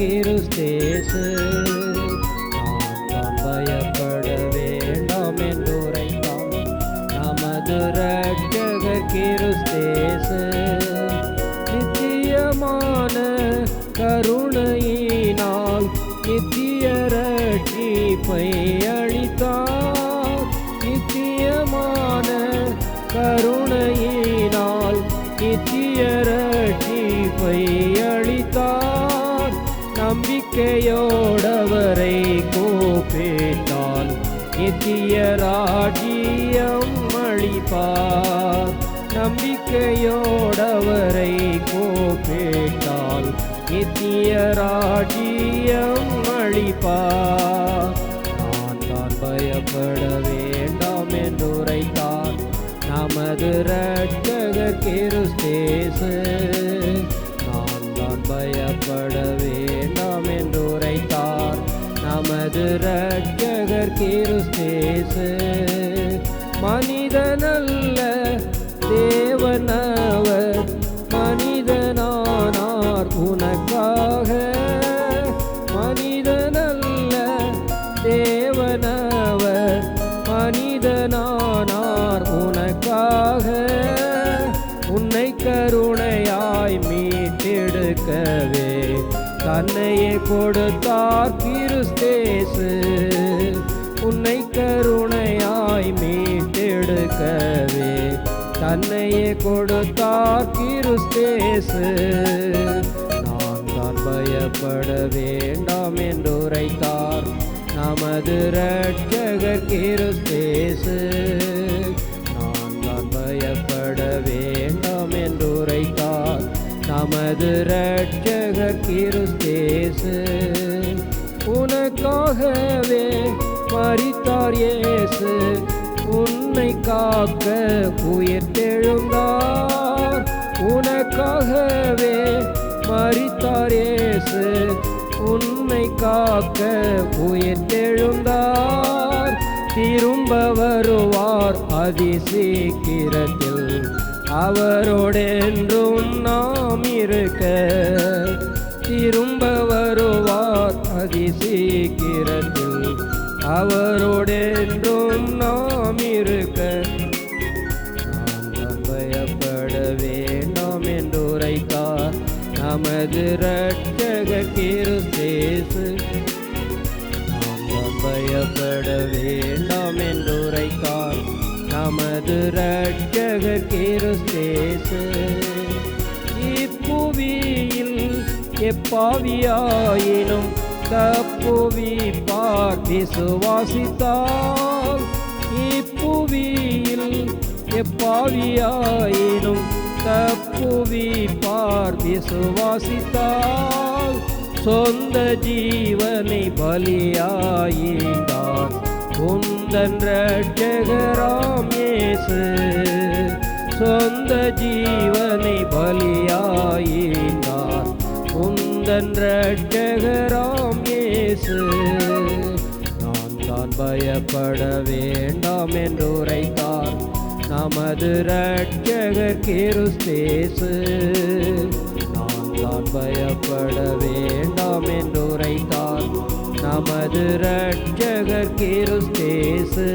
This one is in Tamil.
கிறிஸ்தேசு நான் நாம் பயப்பட வேண்டாம் என்றுரைத்தாம் நமது ரட்சகர் கிறிஸ்தேசு நித்தியமான கருணையினால் நித்திய ரட்சிப்பை அளித்தார். நித்தியமான கருணையினால் நித்திய ரட்சிப்பை நம்பிக்கையோடவரை கூப்பிட்டால் நித்திய ராஜ்யம் அளிப்பார். நம்பிக்கையோடவரை கூப்பிட்டால் நித்திய ராஜ்யம் அளிப்பார். நான் தான் பயப்பட வேண்டாம் என்று உரைத்தார் நமது ரட்சகர் கிறிஸ்தேசு. நான் தான் பயப்பட நமது ரட்சகர் கிறிஸ்தேசு மனிதனல்ல தேவனவர் மனிதனானார் உனக்காக. கொடுத்தார் கிறிஸ்தேசு. உன்னை கருணையாய் மீட்டெடுக்கவே. தன்னையே கொடுத்தார் கிறிஸ்தேசு. நான் தான் பயப்பட வேண்டாம் என்று உரைத்தார் நமது ரட்சகர் கிறிஸ்தேசு. நான் தான் பயப்பட வேண்டாம் என்று உரைத்தார் நமது ரட்சகர் கிரு உனக்காகவே மறித்தார் இயேசு. உன்னை காக்க உயிர்த்தெழுந்தார். உனக்காகவே மறித்தார் இயேசு. உன்னை காக்க உயிர்த்தெழுந்தார். திரும்ப வருவார் அதிசீக்கிரத்தில். அவரோடென்றும் நாம் இருக்க திரும்ப வருவார் அதிசீக்கிரத்தில். அவரோடென்றும் நாம் இருக்க நான் பயப்பட வேண்டாம் என்று உரைத்தார் நமது ரட்சகர் கிறிஸ்தேசு நான் பயப்பட வேண்டாம் என்று உரைத்தார் நமது ரட்சகர் கிறிஸ்தேசு இப்புவியில் எப்பாவியாயினும் தப்புவி தப்புவிப்பார் சுவாசித்தால் இப்புவியில் எப்பாவியாயினும் தப்புவி பார்த்தி சுவாசித்தால் சொந்த ஜீவனை பலியாயினார் உந்தன் ரட்சகராம் இயேசு சொந்த ஜீவனை பலியாயினார் உந்தன் ரட்சகராம் இயேசு. நான் தான் பயப்பட வேண்டாம் என்று உரைத்தார். நமது ரட்சகர் கிருஸ்தேசு நான் தான் பயப்பட வேண்டாம் என்று உரைத்தார். நமது ரட்சகர் கிருஸ்தேசு